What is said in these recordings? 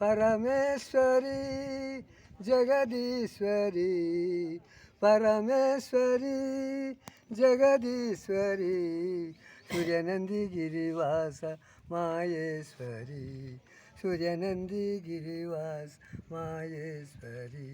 పరమేశ్వరి జగదీశ్వరి పరమేశ్వరి జగదీశ్వరి సూర్యనంది గిరివాస మాయేశ్వరి సూర్యనంది గిరివాస మాయేశ్వరి.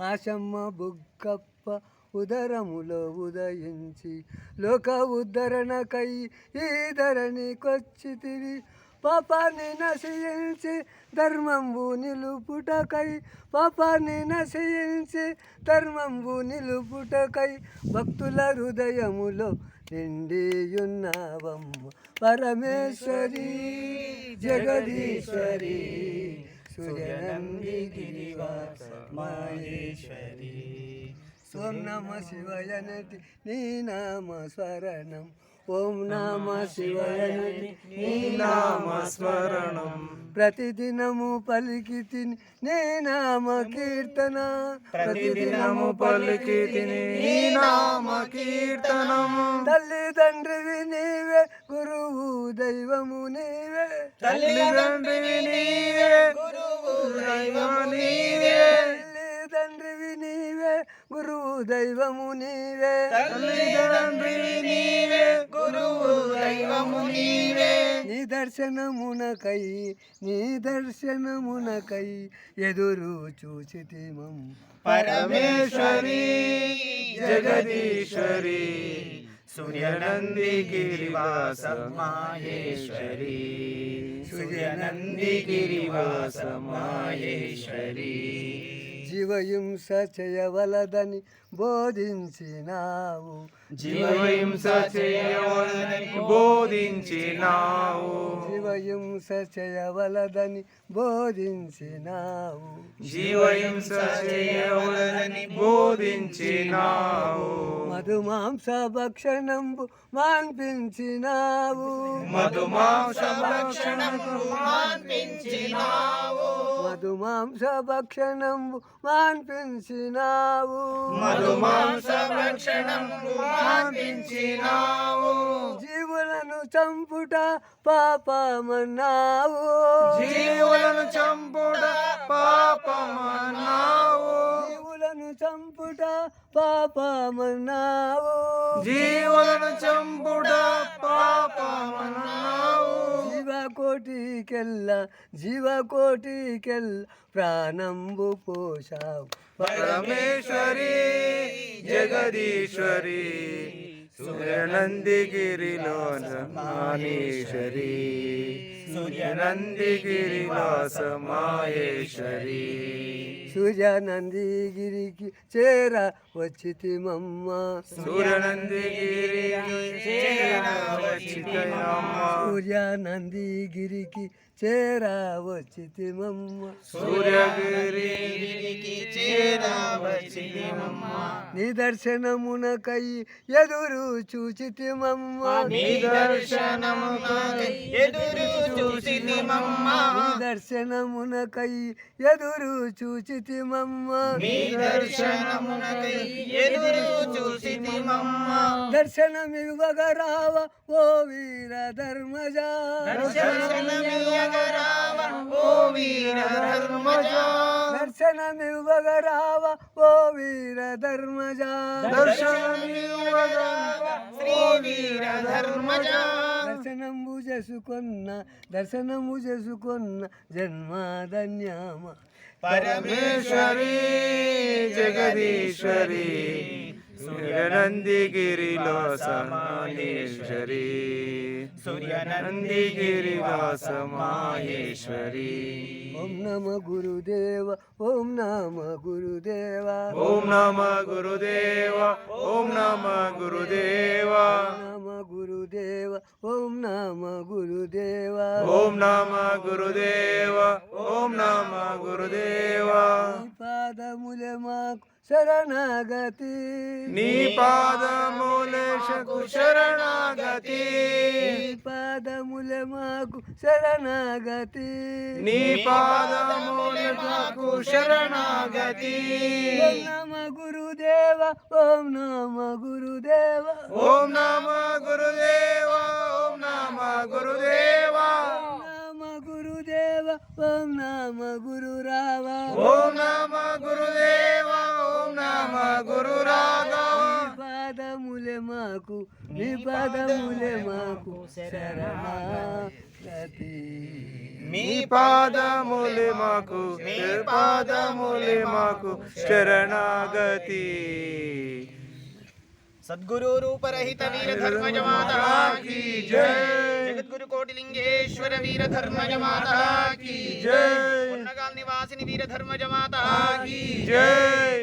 ఆశమ్మ బుగ్గప్ప ఉదరములో ఉదయించి లోక ఉద్ధరణకై ఈ ధరణికొచ్చితివి. పాపాన్ని నశయించి ధర్మంబు నిలుపుటకై పాపాన్ని నశయించి ధర్మంబు నిలుపుటకై భక్తుల హృదయములో నిండియున్నావమ్మ. పరమేశ్వరి జగదీశ్వరి సూర్యనంది గిరివాస మాయేశ్వరి ఓం నమ శివయనటి నీ నామ స్వరణం ఓం నమ శివయ నటి నీ నామ స్మరణం. ప్రతిదినము పలికి నీ నామ కీర్తన. ప్రతిదినము పలికి నీ నామ కీర్తనము తల్లి తండ్రివి నీవే గురువు దైవము నీవే. తల్లిదండ్రివి నీవే గురువు దైవము నీవే. తల్లి తండ్రివి నీవే గురువు దైవము నీవే. తల్లిదండ్రివి దర్శనమునకై నీ దర్శనమునకై ఎదురు చూచితిమం పరమేశ్వరి జగదీశ్వరి సూర్యనంది గిరివాస జీవహింస చేయవలదని బోధించినావు. జీవహింస బోధించినావు. జీవహింస చేయవలదని బోధించినావు. జీవహింస చేయవలని బోధించినావు. మధుమాంస భక్షణంబు మాన్పించినావు. మధుమాంస భక్షణకు మాన్పించినావు. మధుమాంస భక్షణంబు మాన్పించినావు. మధుమాంస భక్షణకు మాన్పించినావు. జీవులను చంపుట పాపమన్నావు. జీవులను చంపుడ పాపమన్నావు. జీవులను చంపుట పాపమన్నావు. జీవులను చంపుడ పాపమన్నావు. జీవకోటికెల్ల జీవకోటికెల్ల ప్రాణంబు పోషావు పరమేశ్వరి జగదీశ్వరి సూర్యనందిగిరిలో మానేశ్వరి సూర్యనందిగిరివాస మాహేశ్వరి సూర్యానందిగిరికి చేర వచ్చితిమమ్మ. సూర్యనందిగిరి సూర్యానందిగిరికి చేర వచ్చితిమమ్మ. సూర్యగిరి నిదర్శనమునకై ఎదురు చూచితిమమ్మ. ఎదురు చూసిమమ్మ నిదర్శనమునకై ఎదురు చూచితిమమ్మ. దర్శనమునకై ఎదురు చూసిమమ్మ దర్శనమివ్వగరావ ఓ వీర ధర్మజా దర్శనమియగరావ ఓ వీర ధర్మజా దర్శనమివ్వగరావ ఓ వీర ధర్మజా దర్శనము చేసుకొన్న దర్శనము చేసుకొన్న జన్మధన్యమ పరమేశ్వరి జగదీశ్వరి సూర్యనందిగిరిలో సమానేశ్వరి सूर्यनन्दिगिरिवासमाहेश्वरी। ॐ नम गुरुदेव ॐ नम गुरुदेव। ॐ नम गुरुदेव ॐ नम गुरुदेव। नम गुरुदेव ॐ नम गुरुदेव। ॐ नम गुरुदेव ॐ नम गुरुदेव। పాదములే మాకు శరణాగతి. నీ పాదమూలేశకు శరణాగతి. నీ పాదములే మాకు శరణాగతి. నీ పాదమూలకు శరణాగతి ఓం నమ గురుదేవ ఓం నమ గురుదేవ. ఓం నమ గురుదేవ ఓం నమ గురుదేవ. ఓం నమ గురుదేవ ఓం నమ గురు రావ ఓం నమ మాకు నీ పాదములే మాకు శరణాగతి మీ పాదములే మాకు మీ పాదములే మాకు శరణాగతి సద్గురు రూపరహిత వీర ధర్మజ మాతా కీ జయ జగద్గురు కోటిలింగేశ్వర వీర ధర్మజ మాతా కీ జయ నివాసిని వీర ధర్మజ మాతా కీ జయ